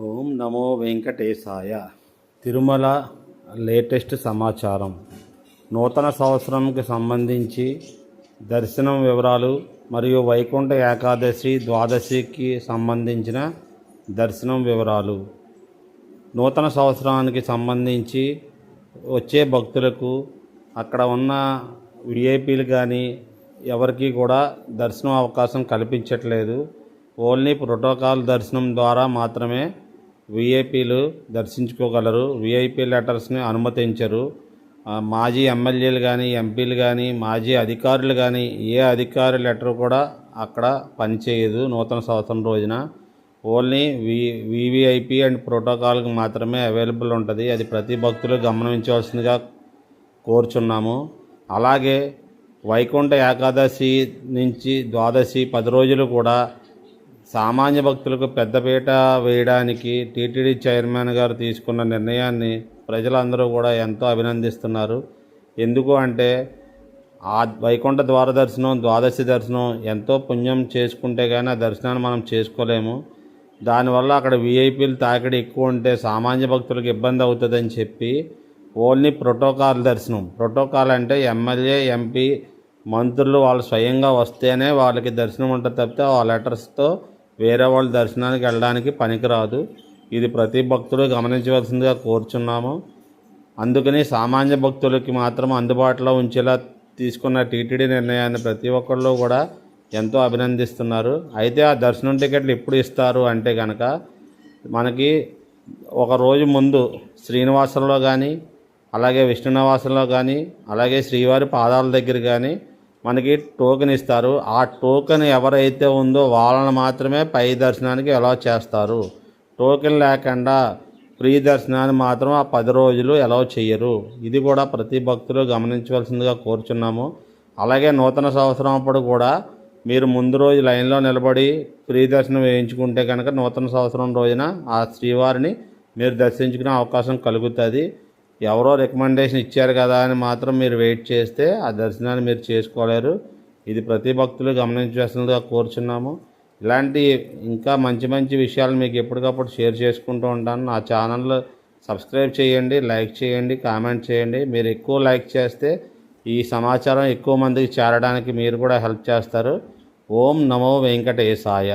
ఓం నమో వెంకటేశాయ. Tirumala latest సమాచారం. నూతన సంవత్సరంకి సంబంధించి దర్శనం వివరాలు మరియు వైకుంఠ ఏకాదశి ద్వాదశికి సంబంధించిన దర్శనం వివరాలు. నూతన సంవత్సరానికి సంబంధించి వచ్చే భక్తులకు అక్కడ ఉన్న విఐపీలు కానీ ఎవరికి కూడా దర్శనం అవకాశం కల్పించట్లేదు. ఓన్లీ ప్రోటోకాల్ దర్శనం ద్వారా మాత్రమే విఐపీలు దర్శించుకోగలరు. విఐపీ లెటర్స్ని అనుమతించరు. మాజీ ఎమ్మెల్యేలు కానీ ఎంపీలు కానీ మాజీ అధికారులు కానీ ఏ అధికారి లెటర్ కూడా అక్కడ పనిచేయదు నూతన సంవత్సరం రోజున. ఓన్లీ వి వివిఐపి అండ్ ప్రోటోకాల్కి మాత్రమే అవైలబుల్ ఉంటుంది. అది ప్రతి భక్తులు గమనించవలసిందిగా కోరుచున్నాము. అలాగే వైకుంఠ ఏకాదశి నుంచి ద్వాదశి పది రోజులు కూడా సామాన్య భక్తులకు పెద్దపీట వేయడానికి టీటీడీ చైర్మన్ గారు తీసుకున్న నిర్ణయాన్ని ప్రజలందరూ కూడా ఎంతో అభినందిస్తున్నారు. ఎందుకు అంటే ఆ వైకుంఠ ద్వార దర్శనం ద్వాదశి దర్శనం ఎంతో పుణ్యం చేసుకుంటే కానీ ఆ దర్శనాన్ని మనం చేసుకోలేము. దానివల్ల అక్కడ విఐపీలు తాకిడి ఎక్కువ ఉంటే సామాన్య భక్తులకు ఇబ్బంది అవుతుందని చెప్పి ఓన్లీ ప్రోటోకాల్ దర్శనం. ప్రోటోకాల్ అంటే ఎమ్మెల్యే ఎంపీ మంత్రులు వాళ్ళు స్వయంగా వస్తేనే వాళ్ళకి దర్శనం ఉంటుంది తప్పితే ఆ లెటర్స్తో వేరే వాళ్ళ దర్శనానికి వెళ్ళడానికి పనికిరాదు. ఇది ప్రతి భక్తుడు గమనించవలసిందిగా కోరుచున్నాము. అందుకని సామాన్య భక్తులకి మాత్రం అందుబాటులో ఉంచేలా తీసుకున్న టీటీడీ నిర్ణయాన్ని ప్రతి ఒక్కళ్ళు కూడా ఎంతో అభినందిస్తున్నారు. అయితే ఆ దర్శనం టికెట్లు ఎప్పుడు ఇస్తారు అంటే కనుక మనకి ఒక రోజు ముందు శ్రీనివాసంలో కానీ అలాగే విష్ణునివాసంలో కానీ అలాగే శ్రీవారి పాదాల దగ్గర కానీ మనకి టోకెన్ ఇస్తారు. ఆ టోకెన్ ఎవరైతే ఉందో వాళ్ళని మాత్రమే పై దర్శనానికి అలౌ చేస్తారు. టోకెన్ లేకుండా ఫ్రీ దర్శనాన్ని మాత్రం ఆ పది రోజులు అలౌ చేయరు ఇది కూడా ప్రతి భక్తులు గమనించవలసిందిగా కోరుచున్నాము. అలాగే నూతన సంవత్సరం అప్పుడు కూడా మీరు ముందు రోజు లైన్లో నిలబడి ఫ్రీ దర్శనం వేయించుకుంటే కనుక నూతన సంవత్సరం రోజున ఆ శ్రీవారిని మీరు దర్శించుకునే అవకాశం కలుగుతుంది. ఎవరో రికమెండేషన్ ఇచ్చారు కదా అని మాత్రం మీరు వెయిట్ చేస్తే ఆ దర్శనాన్ని మీరు చేసుకోలేరు. ఇది ప్రతి భక్తులు గమనించాల్సిందిగా కోరుచున్నాము. ఇలాంటి ఇంకా మంచి మంచి విషయాలు మీకు ఎప్పటికప్పుడు షేర్ చేసుకుంటూ ఉంటాను. నా ఛానల్ సబ్స్క్రైబ్ చేయండి లైక్ చేయండి కామెంట్ చేయండి. మీరు ఎక్కువ లైక్ చేస్తే ఈ సమాచారం ఎక్కువ మందికి చేరడానికి మీరు కూడా హెల్ప్ చేస్తారు. ఓం నమో వెంకటేశాయ.